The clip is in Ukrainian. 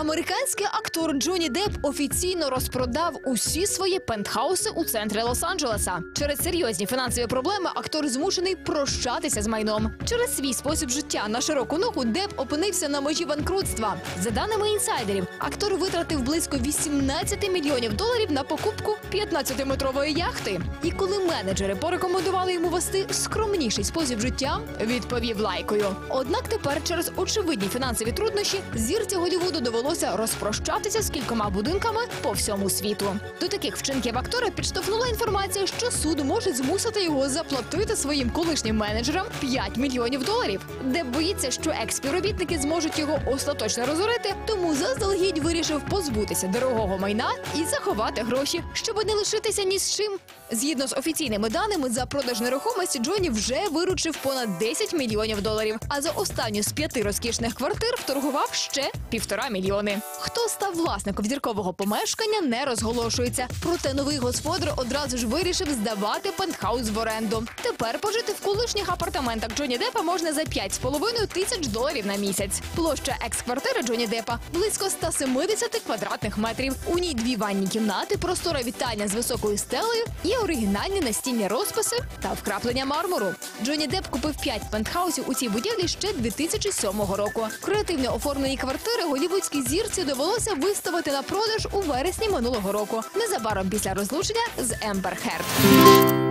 Американський актор Джонні Депп офіційно розпродав усі свої пентхауси у центрі Лос-Анджелеса. Через серйозні фінансові проблеми актор змушений прощатися з майном. Через свій спосіб життя на широку ногу Депп опинився на межі банкрутства. За даними інсайдерів, актор витратив близько 18 мільйонів доларів на покупку 15-метрової яхти. І коли менеджери порекомендували йому вести скромніший спосіб життя, відповів лайкою. Однак тепер через очевидні фінансові труднощі зірці Голлівуду довелося розпрощатися з кількома будинками по всьому світу. До таких вчинків актора підштовхнула інформація, що суд може змусити його заплатити своїм колишнім менеджерам 5 мільйонів доларів, де боїться, що екс-співробітники зможуть його остаточно розорити, тому заздалегідь вирішив позбутися дорогого майна і заховати гроші, щоб не лишитися ні з чим. Згідно з офіційними даними, за продаж нерухомості Джоні вже виручив понад 10 мільйонів доларів. А за останню з п'яти розкішних квартир вторгував ще півтора мільйони. Хто став власником зіркового помешкання, не розголошується. Проте новий господар одразу ж вирішив здавати пентхаус в оренду. Тепер пожити в колишніх апартаментах Джоні Деппа можна за 5,5 тисяч доларів на місяць. Площа екс-квартири Джоні Деппа близько 170 квадратних метрів. У ній дві ванні кімнати, простора вітальня з високою стелею і оригінальні настінні розписи та вкраплення мармуру. Джоні Депп купив 5 пентхаусів у цій будівлі ще 2007 року. Креативно оформлені квартири голівудській зірці довелося виставити на продаж у вересні минулого року, незабаром після розлучення з Ембер Херд.